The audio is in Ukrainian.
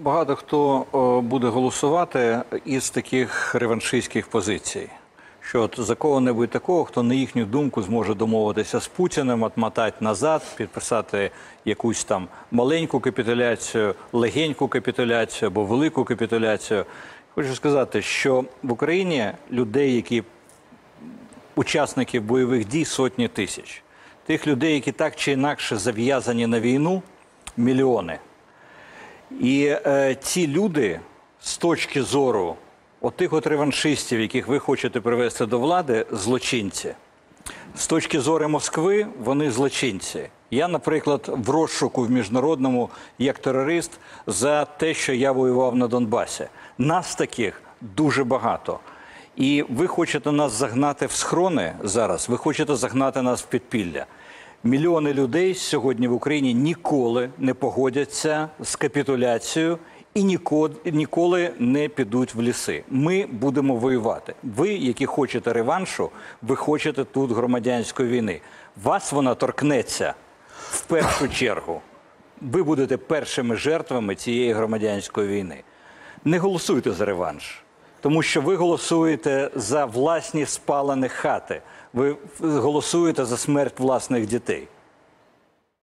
Багато хто буде голосувати із таких реваншистських позицій. Що от за кого-небудь такого, хто на їхню думку зможе домовитися з Путіним, отмотати назад, підписати якусь там маленьку капітуляцію, легеньку капітуляцію або велику капітуляцію. Хочу сказати, що в Україні людей, які учасників бойових дій сотні тисяч. Тих людей, які так чи інакше зав'язані на війну, мільйони. І е, ці люди з точки зору отих от реваншистів, яких ви хочете привести до влади, злочинці. З точки зору Москви, вони злочинці. Я, наприклад, в розшуку в міжнародному як терорист за те, що я воював на Донбасі. Нас таких дуже багато. І ви хочете нас загнати в схрони зараз, ви хочете загнати нас в підпілля. Мільйони людей сьогодні в Україні ніколи не погодяться з капітуляцією і ніколи, не підуть в ліси. Ми будемо воювати. Ви, які хочете реваншу, ви хочете тут громадянської війни. Вас вона торкнеться в першу чергу. Ви будете першими жертвами цієї громадянської війни. Не голосуйте за реванш, тому що ви голосуєте за власні спалені хати. Ви голосуєте за смерть власних дітей.